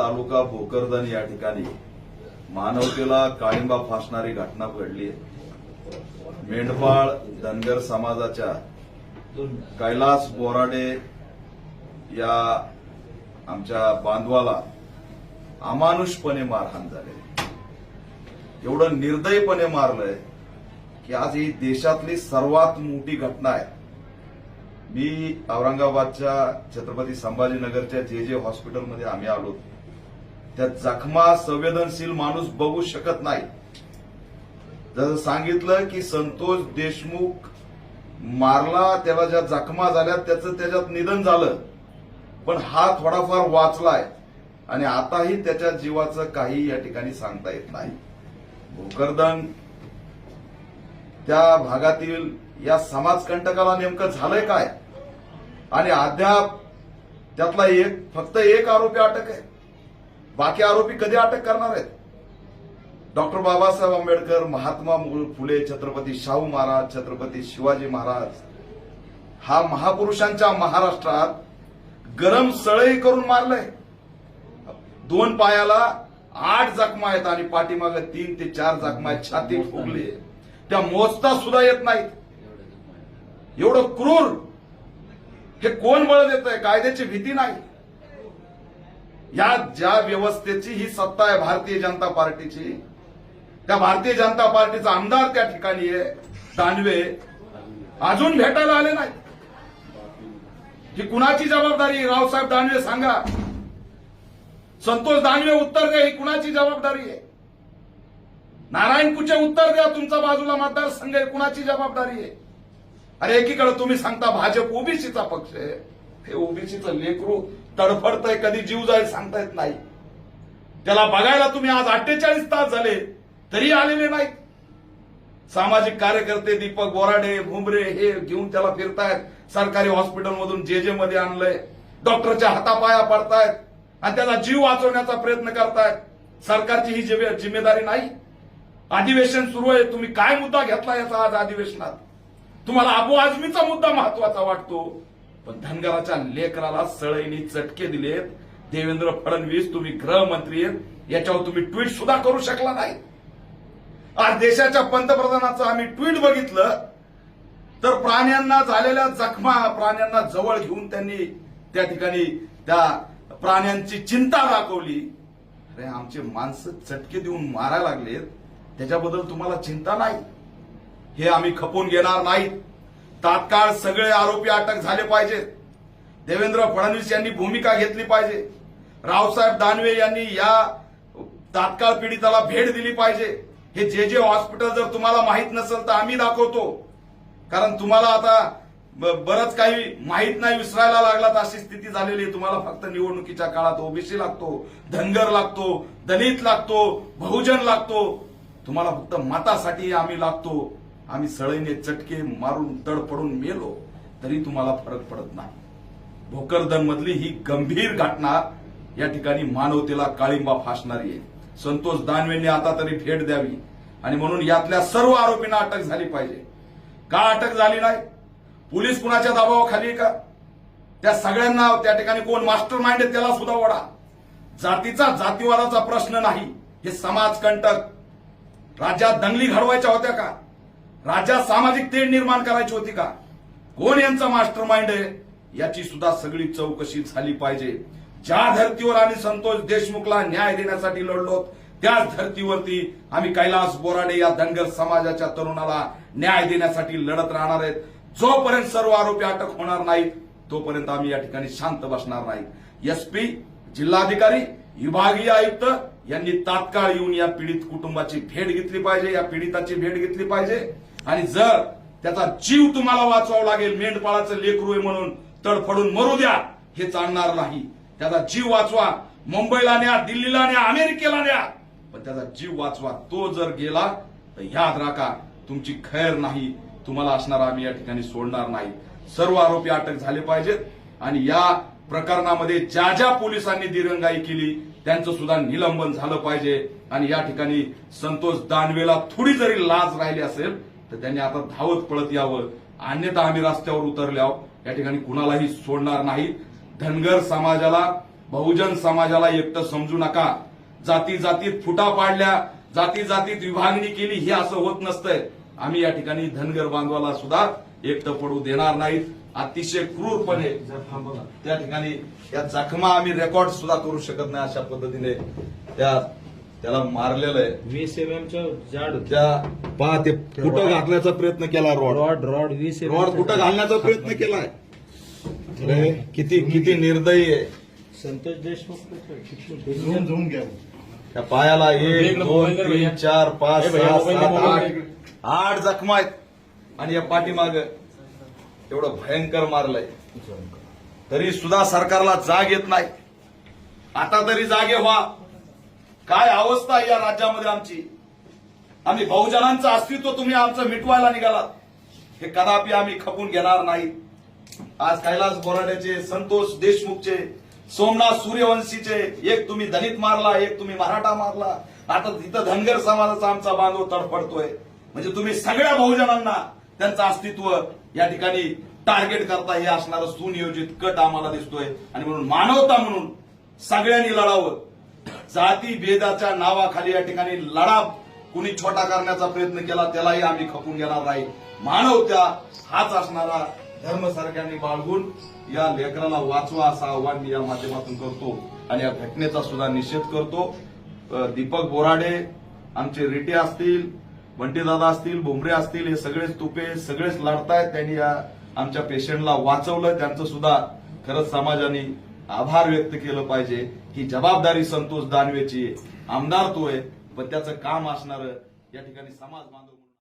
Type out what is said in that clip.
तालुका भोकरदन या ठिकाणी मानवतेला काळिंबा फासणारी घटना घडली मेंढपाळ धनगर समाजाच्या कैलास बोराडे या आमच्या बांधवाला अमानुषपणे मारहाण झाले. एवढं निर्दयीपणे मारलंय की आज ही देशातली सर्वात मोठी घटना आहे. मी औरंगाबादच्या छत्रपती संभाजीनगरच्या जे जे हॉस्पिटलमध्ये आम्ही आलो त्या जखमा संवेदनशील माणूस बघू शकत नाही. जसं सांगितलं की संतोष देशमुख मारला त्याला ज्या जखमा झाल्या त्याचं त्याच्यात निधन झालं. पण हा थोडाफार वाचलाय. आणि आताही त्याच्या जीवाचं काही या ठिकाणी सांगता येत नाही. भोकरदन त्या भागातील या समाजकंटकाला नेमकं झालंय काय? आणि अद्याप त्यातला एक फक्त एक आरोपी अटक आहे. बाकी आरोपी कधी अटक करणार आहेत? डॉक्टर बाबासाहेब आंबेडकर महात्मा फुले छत्रपती शाहू महाराज छत्रपती शिवाजी महाराज हा महापुरुषांच्या महाराष्ट्रात गरम सळई करून मारलंय. दोन पायाला आठ जखमा आहेत आणि पाठीमागे तीन ते चार जखमा आहेत छाती फुगली त्या मोजता सुद्धा येत नाहीत. एवढं क्रूर हे कोण बळ देत आहे कायद्याची भीती नाही. या ज्या व्यवस्थेची ही सत्ता आहे भारतीय जनता पार्टीची त्या भारतीय जनता पार्टीचा आमदार त्या ठिकाणी आहे दानवे. अजून भेटायला आले नाही. ही कुणाची जबाबदारी रावसाहेब दानवे सांगा. संतोष दानवे उत्तर द्या ही कुणाची जबाबदारी आहे? नारायण कुचे उत्तर द्या तुमचा बाजूला मतदारसंघ आहे कुणाची जबाबदारी आहे? अरे एकीकडे तुम्ही सांगता भाजप ओबीसीचा पक्ष आहे. हे ओबीसीचं लेकरू तडफडतंय कधी जीव जाईल सांगता येत नाही. त्याला बघायला तुम्ही आज अठ्ठेचाळीस तास झाले तरी आलेले नाहीत. सामाजिक कार्यकर्ते दीपक बोराडे भुमरे हे घेऊन त्याला फिरतायत. सरकारी हॉस्पिटलमधून जे जे मध्ये आणलंय. डॉक्टरच्या हातापाया पडतायत. आणि त्याला जीव वाचवण्याचा प्रयत्न करतायत. सरकारची ही जिम्मेदारी नाही. अधिवेशन सुरू आहे. तुम्ही काय मुद्दा घेतला याचा आज अधिवेशनात? तुम्हाला अबू आझमीचा मुद्दा महत्त्वाचा वाटतो. पण धनगराच्या लेकराला सळईनी चटके दिलेत. देवेंद्र फडणवीस तुम्ही गृहमंत्री आहेत. याच्यावर तुम्ही ट्विट सुद्धा करू शकला नाही. आज देशाच्या पंतप्रधानाचं आम्ही ट्विट बघितलं. तर प्राण्यांना झालेल्या जखमा प्राण्यांना जवळ घेऊन त्यांनी त्या ठिकाणी त्या प्राण्यांची चिंता दाखवली. अरे आमचे माणसं चटके देऊन मारायला लागलेत. त्याच्याबद्दल तुम्हाला चिंता नाही. हे आम्ही खपून घेणार नाहीत. तात्काळ सगळे आरोपी अटक झाले पाहिजेत. देवेंद्र फडणवीस यांनी भूमिका घेतली पाहिजे. रावसाहेब दानवे यांनी या तात्काळ पीडिताला भेट दिली पाहिजे. हे जे जे हॉस्पिटल जर तुम्हाला माहीत नसेल तर आम्ही दाखवतो. कारण तुम्हाला आता ब- बरंच काही माहीत नाही विसरायला लागलात अशी स्थिती झालेली आहे. तुम्हाला फक्त निवडणुकीच्या काळात ओबीसी लागतो धनगर लागतो दलित लागतो बहुजन लागतो. तुम्हाला फक्त मतासाठी आम्ही लागतो. आम्ही सळईने चटके मारून तडपडून मेलो तरी तुम्हाला फरक पडत नाही. भोकरदन मधली ही गंभीर घटना या ठिकाणी मानवतेला काळिंबा फासणारी आहे. संतोष दानवेंनी आता तरी भेट द्यावी आणि म्हणून यातल्या सर्व आरोपींना अटक झाली पाहिजे. का अटक झाली नाही? पोलीस कुणाच्या दबावाखाली आहे का? त्या सगळ्यांना त्या ठिकाणी कोण मास्टर माइंड आहे त्याला सुद्धा ओढा. जातीचा जातीवादाचा प्रश्न नाही. हे समाजकंटक. राज्यात दंगली घडवायच्या होत्या का? राज्यात सामाजिक तेढ निर्माण करायची होती का? कोण यांचा मास्टर माइंड आहे? याची सुद्धा सगळी चौकशी झाली पाहिजे. ज्या धर्तीवर आम्ही संतोष देशमुखला न्याय देण्यासाठी लढलो त्याच धर्तीवरती आम्ही कैलास बोराडे या धनगर समाजाच्या तरुणाला न्याय देण्यासाठी लढत राहणार आहेत. जोपर्यंत सर्व आरोपी अटक होणार नाहीत तोपर्यंत आम्ही या ठिकाणी शांत बसणार नाही एसपी जिल्हाधिकारी विभागीय आयुक्त यांनी तात्काळ येऊन या पीडित कुटुंबाची भेट घेतली पाहिजे या पीडिताची भेट घेतली पाहिजे. आणि जर त्याचा जीव तुम्हाला वाचवावा लागेल मेंढपाळाचं लेकरू आहे म्हणून तडफडून मरू द्या हे चालणार नाही. त्याचा जीव वाचवा मुंबईला न्या दिल्लीला न्या अमेरिकेला न्या. पण त्याचा जीव वाचवा तो जर गेला तर याद राखा तुमची खैर नाही. तुम्हाला असणार आम्ही या ठिकाणी सोडणार नाही. सर्व आरोपी अटक झाले पाहिजेत. आणि या प्रकरणामध्ये ज्या ज्या पोलिसांनी दिरंगाई केली त्यांचं सुद्धा निलंबन झालं पाहिजे. आणि या ठिकाणी संतोष दानवेला थोडी जरी लाज राहिली असेल तर त्यांनी आता धावत पळत यावं. अन्यथा आम्ही रस्त्यावर उतरल्यावर या ठिकाणी कुणालाही सोडणार नाही धनगर समाजाला बहुजन समाजाला एकटं समजू नका. जाती जातीत फुटा पाडल्या जाती जातीत विभागणी केली हे असं होत नसतंय. आम्ही या ठिकाणी धनगर बांधवाला सुद्धा एकटं पडू देणार नाहीत. अतिशय क्रूरपणे त्या ठिकाणी या जखमा आम्ही रेकॉर्ड सुद्धा करू शकत नाही अशा पद्धतीने. त्या त्याला मारलेलं आहे. वीस एम एमच्या जाड. त्या पहा ते कुठं घालण्याचा प्रयत्न केला रॉड. रॉड रॉड वीस एम रॉड कुठं घालण्याचा प्रयत्न केलाय अरे, किती किती निर्दयी आहे. संतोष देशमुख झूम झूम घ्या. त्या पायाला एक दोन तीन. चार पाच सहा सात आठ. आठ जखमा आहेत. आणि या पाठीमाग एवढं भयंकर मारलंय. तरी सुद्धा सरकारला जाग येत नाही. आता तरी जागे व्हा. काय अवस्था आहे या राज्यामध्ये आमची? आम्ही बहुजनांचं अस्तित्व तुम्ही आमचं मिटवायला निघालात. हे कदापि आम्ही खपून घेणार नाही. आज कैलास बोराड्याचे संतोष देशमुखचे सोमनाथ सूर्यवंशीचे एक तुम्ही दलित मारला एक तुम्ही मराठा मारला. आता तिथं धनगर समाजाचा आमचा बांधव तडफडतोय. म्हणजे तुम्ही सगळ्या बहुजनांना त्यांचं अस्तित्व या ठिकाणी टार्गेट करता हे असणारं सुनियोजित कट आम्हाला दिसतोय. आणि म्हणून मानवता म्हणून सगळ्यांनी लढावं. जाती भेदाच्या नावाखाली या ठिकाणी लढा कुणी छोटा करण्याचा प्रयत्न केला त्यालाही आम्ही खपून घेणार नाही. मानवत्या हाच असणारा धर्म सारख्यांनी बाळगून या लेकराला वाचवा असं आव्हान मी या माध्यमातून करतो आणि या घटनेचा सुद्धा निषेध करतो. दीपक बोराडे आमचे रिटे असतील बंटीदादा असतील भुमरे असतील हे सगळेच तुपे सगळेच लढतायत. त्यांनी या आमच्या पेशंटला वाचवलं. त्यांचं सुद्धा खरंच समाजाने आभार व्यक्त केलं पाहिजे. ही जबाबदारी संतोष दानवेची आमदार तो आहे पण त्याचं काम असणार या ठिकाणी समाज बांधव